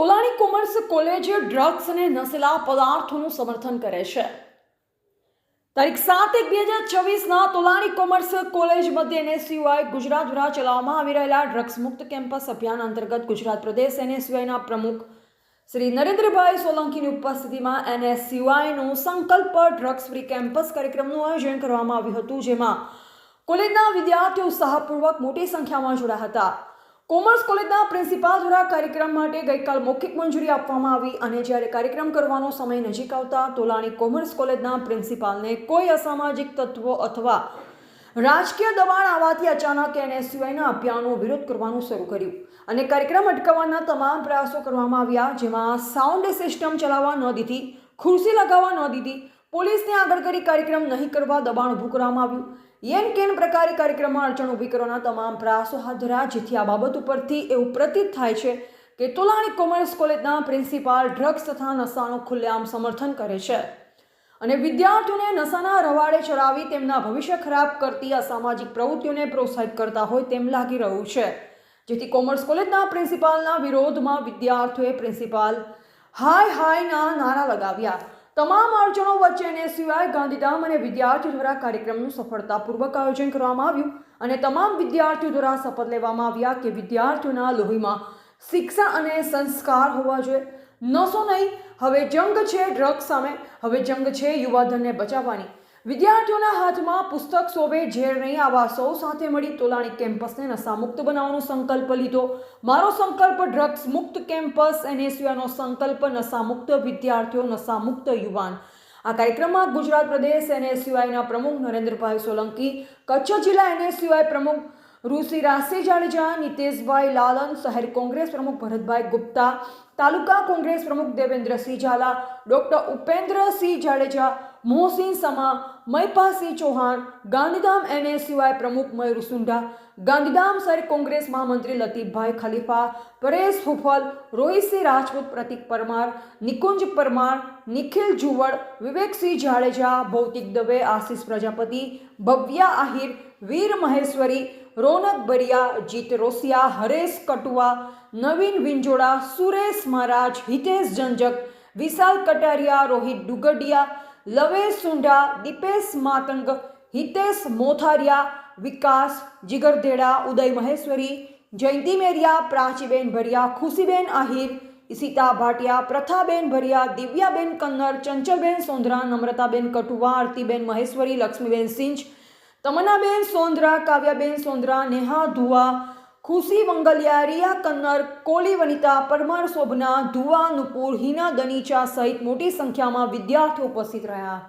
Tolani commerce college drugs અને નશીલા પદાર્થોનું સમર્થન કરે છે. તારીખ સાત એક બે હજાર છવ્વીસના તોલાણી કોમર્સ કોલેજ મધ્ય એનએસયુઆઈ ગુજરાત દ્વારા ચલાવવામાં આવી રહેલા ડ્રગ્સ મુક્ત કેમ્પસ અભિયાન અંતર્ગત ગુજરાત પ્રદેશ એનએસયુઆઈના પ્રમુખ શ્રી નરેન્દ્રભાઈ સોલંકીની ઉપસ્થિતિમાં એનએસયુઆઈનું સંકલ્પ ડ્રગ્સ ફ્રી કેમ્પસ કાર્યક્રમનું આયોજન કરવામાં આવ્યું હતું, જેમાં કોલેજના વિદ્યાર્થીઓ ઉત્સાહપૂર્વક મોટી સંખ્યામાં જોડાયા હતા. કોમર્સ કોલેજના પ્રિન્સિપાલ દ્વારા કાર્યક્રમ માટે ગઈકાલ મૌખિક મંજૂરી આપવામાં આવી અને જ્યારે કાર્યક્રમ કરવાનો સમય નજીક આવતા તોલાણી કોમર્સ કોલેજના પ્રિન્સિપાલને કોઈ અસામાજિક તત્વો અથવા રાજકીય દબાણ આવવાથી અચાનક એનએસયુઆઈના અભિયાનનો વિરોધ કરવાનું શરૂ કર્યું અને કાર્યક્રમ અટકાવવાના તમામ પ્રયાસો કરવામાં આવ્યા, જેમાં સાઉન્ડ સિસ્ટમ ચલાવવા ન દીધી, ખુરશી લગાવવા ન દીધી, પોલીસને આગળ કરી કાર્યક્રમ નહીં કરવા દબાણ ઊભું કરવામાં આવ્યું. યેન કેન પ્રકારે કાર્યક્રમમાં અડચણ ઊભી કરવાના તમામ પ્રયાસો હાથ ધર્યા. જેથી આ બાબત ઉપરથી એવું પ્રતીત થાય છે કે તોલાણી કોમર્સ કોલેજના પ્રિન્સિપાલ ડ્રગ્સ તથા નશાનું ખુલ્લેઆમ સમર્થન કરે છે. અને વિદ્યાર્થીઓને નશાના રવાડે ચડાવી તેમના ભવિષ્ય ખરાબ કરતી અસામાજિક પ્રવૃત્તિઓને પ્રોત્સાહિત કરતા હોય તેમ લાગી રહ્યું છે. જેથી કોમર્સ કોલેજના પ્રિન્સિપાલના વિરોધમાં વિદ્યાર્થીઓએ પ્રિન્સિપાલ હાય હાયના નારા લગાવ્યા. તમામ અડચણો વચ્ચે એને સિવાય ગાંધીધામ અને વિદ્યાર્થીઓ દ્વારા કાર્યક્રમનું સફળતાપૂર્વક આયોજન કરવામાં આવ્યું અને તમામ વિદ્યાર્થીઓ દ્વારા શપથ લેવામાં આવ્યા કે વિદ્યાર્થીઓના લોહીમાં શિક્ષા અને સંસ્કાર હોવા જોઈએ. નશો નહીં, હવે જંગ છે ડ્રગ્સ સામે. હવે જંગ છે યુવાધનને બચાવવાની. વિદ્યાર્થીઓના હાથમાં પુસ્તક શોભે ઝેર નહીં આવા સૌ સાથે મળી તોલાણી કેમ્પસને નશામુક્ત બનાવવાનો સંકલ્પ લીધો. મારો સંકલ્પ ડ્રગ્સ મુક્ત કેમ્પસ, એનએસયુઆનો સંકલ્પ નશામુક્ત વિદ્યાર્થીઓ, નશામુક્ત યુવાન. આ કાર્યક્રમમાં ગુજરાત પ્રદેશ, એનએસયુઆઈના પ્રમુખ નરેન્દ્રભાઈ સોલંકી, કચ્છ જિલ્લા એનએસયુઆઈ પ્રમુખ ઋષિ રાસી જાડેજા, નિતેશભાઈ લાલન, શહેર કોંગ્રેસ પ્રમુખ ભરતભાઈ ગુપ્તા, તાલુકા કોંગ્રેસ પ્રમુખ દેવેન્દ્રસિંહ ઝાલા, ડોક્ટર ઉપેન્દ્રસિંહ જાડેજા મોહસિંહ સમા, મયપાસિંહ ચૌહાણ, ગાંધીધામ એનએસયુઆઈ પ્રમુખ મયુર સુંઢા, ગાંધીધામ શહેર કોંગ્રેસ મહામંત્રી લતીફભાઈ ખલીફા, પરેશ હુફલ, રોહિતસિંહ રાજપૂત, પ્રતિક પરમાર, નિકુંજ પરમાર, નિખિલ જુવડ, વિવેકસિંહ જાડેજા, ભૌતિક દવે, આશીષ પ્રજાપતિ, ભવ્યા આહિર, વીર મહેશ્વરી રોનક બરિયા જીત રોસિયા હરેશ કટુઆ નવીન વિંજોડા સુરેશ મહારાજ હિતેશ જંજક વિશાલ કટારિયા રોહિત ડુગડિયા લવેશ સુંઢા દીપેશ માતંગ હિતેશ મોથારિયા વિકાસ જીગરધેડા ઉદય મહેશ્વરી જયંતિ મેરિયા પ્રાચીબેન ભરિયા ખુશીબેન આહિર ઈશિતા ભાટિયા પ્રથાબેન ભરિયા દિવ્યાબેન કન્નર ચંચલબેન સોંધરા નમ્રતાબેન કટુવા આરતીબેન મહેશ્વરી લક્ષ્મીબેન સિંચ તમન્નાબેન સોંદરા કાવ્યાબેન સોંદરા, નેહા ધુવા, ખુશી મંગલિયા, રિયા કન્નર, કોલી વનિતા, પરમાર શોભના, ધુવા, નુપુર, હિના દનીચા સહિત મોટી સંખ્યામાં વિદ્યાર્થીઓ ઉપસ્થિત રહ્યા.